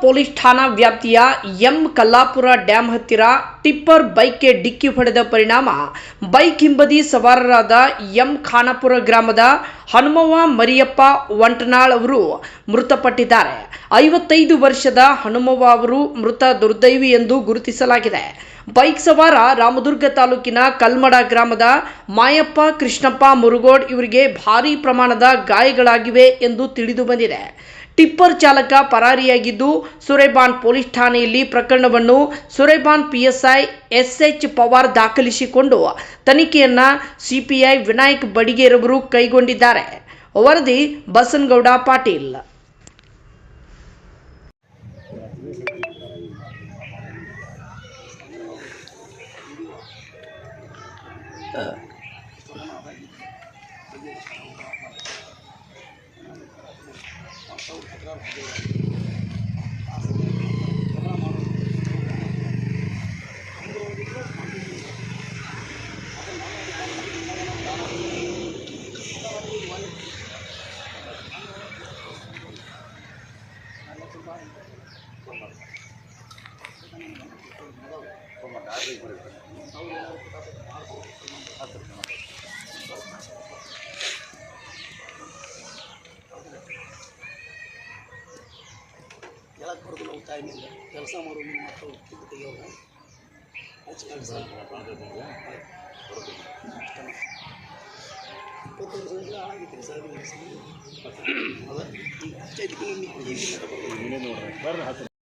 Police ಠಾಣಾ ವ್ಯಾಪ್ತಿಯ M Kallapura dam ಹತ್ತಿರ ಟಿಪ್ಪರ್ ಬೈಕ್ಗೆ ಡಿಕ್ಕಿ ಹೊಡೆದ ಪರಿಣಾಮ. ಬೈಕ್ ಹಿಂಬದಿ ಸವಾರರಾದ ಎಂ ಖಾನಾಪುರ ಗ್ರಾಮದ ಹನುಮವ್ವ ಮರಿಯಪ್ಪ ವಂಟನಾಳ್ ಅವರು ಮೃತಪಟ್ಟಿದ್ದಾರೆ. ಐವತ್ತೈದು ವರ್ಷದ ಹನುಮವ್ವ ಅವರು ಮೃತ ದುರ್ದೈವಿ ಎಂದು ಗುರುತಿಸಲಾಗಿದೆ. ಬೈಕ್ ಸವಾರ ರಾಮದುರ್ಗ ತಾಲೂಕಿನ ಕಲ್ಮಡ ಗ್ರಾಮದ ಮಾಯಪ್ಪ, ಕೃಷ್ಣಪ್ಪ, ಮುರುಗೋಡ್ ಇವರಿಗೆ ಭಾರೀ ಪ್ರಮಾಣದ ಗಾಯಗಳಾಗಿವೆ ಎಂದು ತಿಳಿದು ಬಂದಿದೆ. ಟಿಪ್ಪರ್ ಚಾಲಕ ಪರಾರಿಯಾಗಿದ್ದು, ಸುರೇಬಾನ್ ಪೊಲೀಸ್ ಠಾಣೆಯಲ್ಲಿ ಪ್ರಕರಣವನ್ನು ಸುರೇಬಾನ್ ಪಿಎಸ್ಐ, ಎಸ್ಎಚ್ ಪವಾರ್ ದಾಖಲಿಸಿಕೊಂಡು ತನಿಖೆಯನ್ನ ಸಿಪಿಐ ವಿನಾಯಕ್ ಬಡಿಗೇರವರು ಕೈಗೊಂಡಿದ್ದಾರೆ. ವರದಿ ಬಸನಗೌಡ ಪಾಟೀಲ್. ಅವರು ಯಾರು ಕೂಡ ಮಾಡ ಹೇಳಕ್ಕೆ ಬರೋದು ನಾವು ತಾಯಿನಿಂದ ಕೆಲಸ ಮಾಡೋ ಮಕ್ಕಳು ದುಡ್ಡು ತೆಗಿಯೋರು. ಹೆಚ್ಚು ಕೆಲಸ. ಇಪ್ಪತ್ತು ವರ್ಷದಿಂದ ಆಗೈತೆ ಸರ್ ಅದ ಈಗ ಪಂಚಾಯತ್